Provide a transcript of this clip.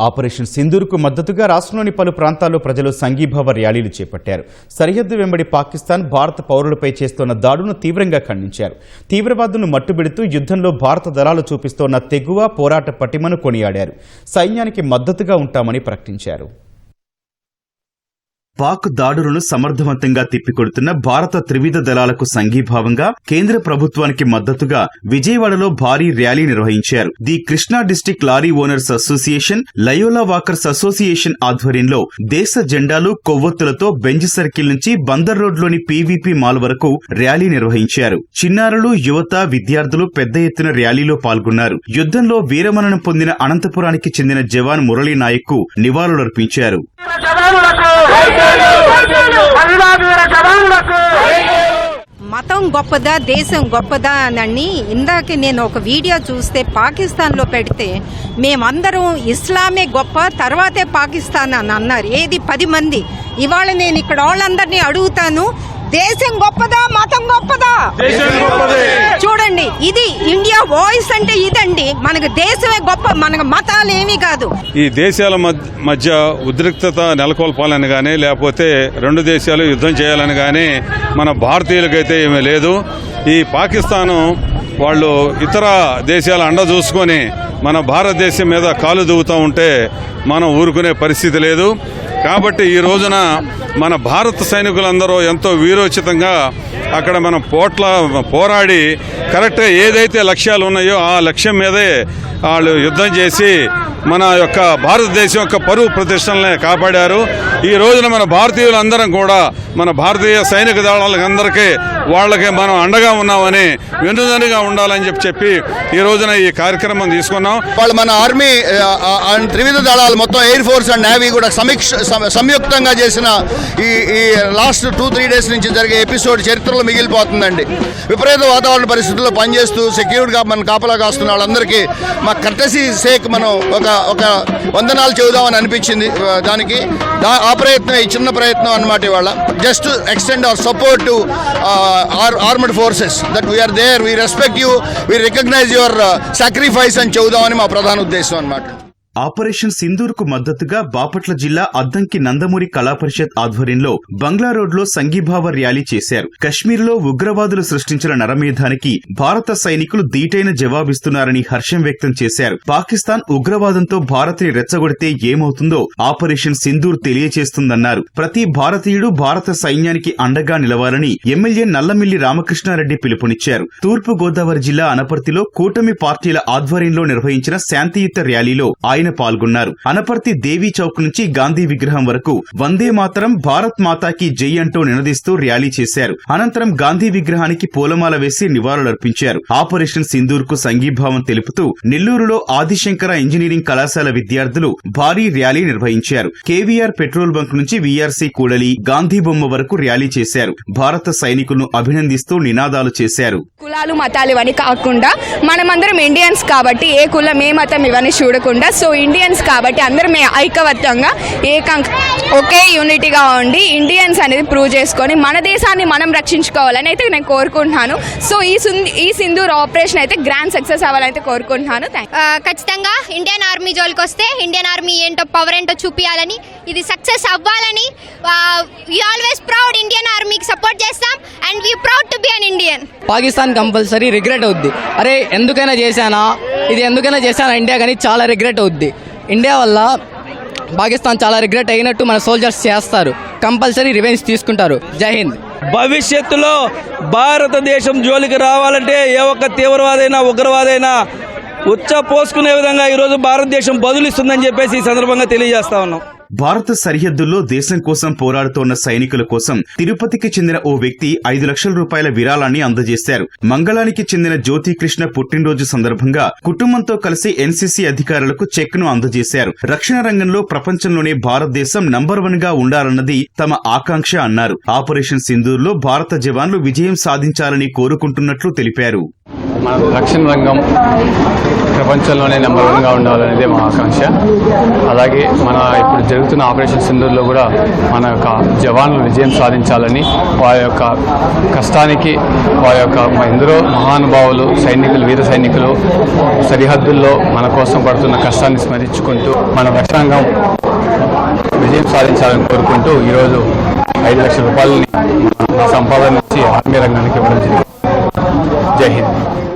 Operation సింధూర్కు మద్దతుగా రాష్ట్రంలోని పలు ప్రాంతాల్లో ప్రజలు సంఘీభావ ర్యాలీలు చేపట్టారు. సరిహద్దు వెంబడి పాకిస్తాన్ భారత పౌరులపై చేస్తోన్న దాడును తీవ్రంగా ఖండించారు. తీవ్రవాదులను మట్టుబెడుతూ యుద్ధంలో భారత దళాలు చూపిస్తోన్న తెగువ పోరాట పటిమను కొనియాడారు. సైన్యానికి మద్దతుగా ఉంటామని ప్రకటించారు. పాక్ దాడులను సమర్థవంతంగా తిప్పికొడుతున్న భారత త్రివిధ దళాలకు సంఘీభావంగా కేంద్ర ప్రభుత్వానికి మద్దతుగా విజయవాడలో భారీ ర్యాలీ నిర్వహించారు. The Krishna district lorry owners association Loyola walkers association ఆధ్వర్యంలో దేశ జెండాలు కొవ్వొత్తులతో బెంజ్ సర్కిల్ నుంచి బందర్ రోడ్లోని పీవీపీ మాల్ వరకు ర్యాలీ నిర్వహించారు. చిన్నారులు యువత విద్యార్థులు పెద్ద ఎత్తున ర్యాలీలో పాల్గొన్నారు. యుద్ధంలో వీరమరణం పొందిన అనంతపురానికి చెందిన జవాన్ మురళీ నాయక్కు నివాళులర్పించారు జవానులకు మహిళా వీర జవానులకు మతం గొప్పదా దేశం గొప్పదా అని ఇందాక నేను ఒక వీడియో చూస్తే పాకిస్తాన్లో పెడితే మేమందరం ఇస్లామే గొప్ప తర్వాతే పాకిస్తాన్ అని అన్నారు. ఏది పది మంది? ఇవాళ నేను ఇక్కడ వాళ్ళందరినీ అడుగుతాను దేశం గొప్పదా మతం గొప్పదా? వాయిస్ అంటే ఇదండి. మనకు దేశమే గొప్ప మనకు మతాలు ఏమీ కాదు. ఈ దేశాల మధ్య- మధ్య ఉద్రిక్తత నెలకొల్పాలని కానీ లేకపోతే రెండు దేశాలు యుద్ధం చేయాలని కానీ మన భారతీయులకైతే ఏమీ లేదు. ఈ పాకిస్తాను వాళ్ళు ఇతర దేశాల అండ చూసుకొని మన భారతదేశం మీద కాలు దువ్వుతూ ఉంటే మనం ఊరుకునే పరిస్థితి లేదు. కాబట్టి ఈ రోజున మన భారత సైనికులందరూ ఎంతో వీరోచితంగా అక్కడ మనం పోట్ల పోరాడి కరెక్ట్గా ఏదైతే లక్ష్యాలు ఉన్నాయో ఆ లక్ష్యం మీదే వాళ్ళు యుద్ధం చేసి మన యొక్క భారతదేశం యొక్క పరువు ప్రతిష్టలనే కాపాడారు. ఈ రోజున మన భారతీయులందరం కూడా మన భారతీయ సైనిక దళాలందరికీ వాళ్ళకి మనం అండగా ఉన్నామని వెన్నుదన్నుగా ఉండాలని చెప్పి చెప్పి ఈ రోజున ఈ కార్యక్రమం తీసుకున్నాం. వాళ్ళు మన ఆర్మీ అండ్ త్రివిధ దళాలు మొత్తం ఎయిర్ ఫోర్స్ అండ్ నేవీ కూడా సమీక్ష సంయుక్తంగా చేసిన ఈ ఈ లాస్ట్ టూ త్రీ డేస్ నుంచి జరిగే ఎపిసోడ్ చరిత్రలో మిగిలిపోతుందండి. విపరీత వాతావరణ పరిస్థితుల్లో పనిచేస్తూ సెక్యూర్డ్గా మన కాపలా కాస్తున్న వాళ్ళందరికీ మా కర్టసీ సేక్ మనం ఒక ఒక వందనాలు చెబుదామని అనిపించింది. దానికి ఆ ప్రయత్నం ఈ చిన్న ప్రయత్నం అన్నమాట ఇవాళ. Just extend our support to armed forces that we are there we respect you we recognise your sacrifice అని చెబుదామని మా ప్రధాన ఉద్దేశం అన్నమాట. ఆపరేషన్ సింధూర్కు మద్దతుగా బాపట్ల జిల్లా అద్దంకి నందమూరి కళాపరిషత్ ఆధ్వర్యంలో బంగ్లా రోడ్లో సంఘీభావ ర్యాలీ చేశారు. కశ్మీర్లో ఉగ్రవాదులు సృష్టించిన నరమేధానికి భారత సైనికులు దీటైన జవాబిస్తున్నారని హర్షం వ్యక్తం చేశారు. పాకిస్తాన్ ఉగ్రవాదంతో భారత్ని రెచ్చగొడితే ఏమవుతుందో ఆపరేషన్ సింధూర్ తెలియచేస్తుందన్నారు. ప్రతి భారతీయుడు భారత సైన్యానికి అండగా నిలవాలని ఎమ్మెల్యే నల్లమిల్లి రామకృష్ణారెడ్డి పిలుపునిచ్చారు. తూర్పు గోదావరి జిల్లా అనపర్తిలో కూటమి పార్టీల ఆధ్వర్యంలో నిర్వహించిన శాంతియుత ర్యాలీలో ఆయన ఆయన పాల్గొన్నారు. అనపర్తి దేవీ చౌక్ నుంచి గాంధీ విగ్రహం వరకు వందే మాతరం భారత్ మాతాకి జై అంటూ నినదిస్తూ ర్యాలీ చేశారు. అనంతరం గాంధీ విగ్రహానికి పూలమాల వేసి నివాళులర్పించారు. ఆపరేషన్ సింధూర్కు సంఘీభావం తెలుపుతూ నెల్లూరులో ఆదిశంకర ఇంజనీరింగ్ కళాశాల విద్యార్థులు భారీ ర్యాలీ నిర్వహించారు. కేవీఆర్ పెట్రోల్ బంక్ నుంచి వీఆర్సీ కూడలి గాంధీ బొమ్మ వరకు ర్యాలీ చేశారు. భారత సైనికులను అభినందిస్తూ నినాదాలు చేశారు. కులాలు మతాలు ఇవన్నీ కాకుండా మనమందరం ఇండియన్స్ కాబట్టి ఏ కులం ఏ మతం ఇవన్నీ చూడకుండా సో ఇండియన్స్ కాబట్టి అందరం ఏ- ఐకమత్యంగా ఏకం ఒకే యూనిటీగా ఉండి ఇండియన్స్ అనేది ప్రూవ్ చేసుకొని మన దేశాన్ని మనం రక్షించుకోవాలని అయితే నేను కోరుకుంటున్నాను. సో ఈ ఈ సింధూర్ ఆపరేషన్ అయితే గ్రాండ్ సక్సెస్ అవ్వాలని అయితే కోరుకుంటున్నాను. ఖచ్చితంగా ఇండియన్ ఆర్మీ జోలికి వస్తే ఇండియన్ ఆర్మీ ఏంటో పవర్ ఏంటో చూపించాలని ఇది సక్సెస్ అవ్వాలని ఆల్వేస్ ప్రౌడ్ ఇండియన్ ఆర్మీకి సపోర్ట్ చేస్తాం and we proud to be an Indian Pakistan compulsory regret అవుద్ది. అరే ఎందుకైనా చేశానా? ఇది ఎందుకైనా చేశాను ఇండియా? కానీ చాలా రిగ్రెట్ అవుద్ది. ఇండియా వల్ల పాకిస్తాన్ చాలా రిగ్రెట్ అయినట్టు మన సోల్జర్స్ చేస్తారు. కంపల్సరీ రివెంజ్ తీసుకుంటారు. జై హింద్. భవిష్యత్తులో భారతదేశం జోలికి రావాలంటే ఏ ఒక్క తీవ్రవాదైనా ఉగ్రవాదైనా ఉచ్చ పోసుకునే విధంగా ఈరోజు భారతదేశం బదులిస్తుందని చెప్పేసి ఈ సందర్భంగా తెలియజేస్తా ఉన్నాం. భారత సరిహద్దుల్లో దేశం కోసం పోరాడుతోన్న సైనికుల కోసం తిరుపతికి చెందిన ఓ వ్యక్తి ఐదు లక్షల రూపాయల విరాళాన్ని అందజేశారు. మంగళానికి చెందిన జ్యోతికృష్ణ పుట్టినరోజు సందర్భంగా కుటుంబంతో కలిసి ఎన్సీసీ అధికారులకు చెక్ను అందజేశారు. రక్షణ రంగంలో ప్రపంచంలోనే భారతదేశం నంబర్ వన్గా ఉండాలన్నది తమ ఆకాంక్ష అన్నారు. ఆపరేషన్ సింధూర్లో భారత జవాన్లు విజయం సాధించాలని కోరుకుంటున్నట్లు తెలిపారు. మన రక్షణ రంగం ప్రపంచంలోనే నెంబర్ వన్గా ఉండాలనేది మా ఆకాంక్ష. అలాగే మన ఇప్పుడు జరుగుతున్న ఆపరేషన్ సింధూర్లో కూడా మన యొక్క జవాన్లు విజయం సాధించాలని వారి యొక్క కష్టానికి వారి యొక్క ఎందరో మహానుభావులు సైనికులు వీర సైనికులు సరిహద్దుల్లో మన కోసం పడుతున్న కష్టాన్ని స్మరించుకుంటూ మన రక్షణాంగం విజయం సాధించాలని కోరుకుంటూ ఈరోజు ఐదు లక్షల రూపాయలని సంపాదన నుంచి ఆర్మీ రంగానికి ఇవ్వడం జరిగింది. జై హింద్.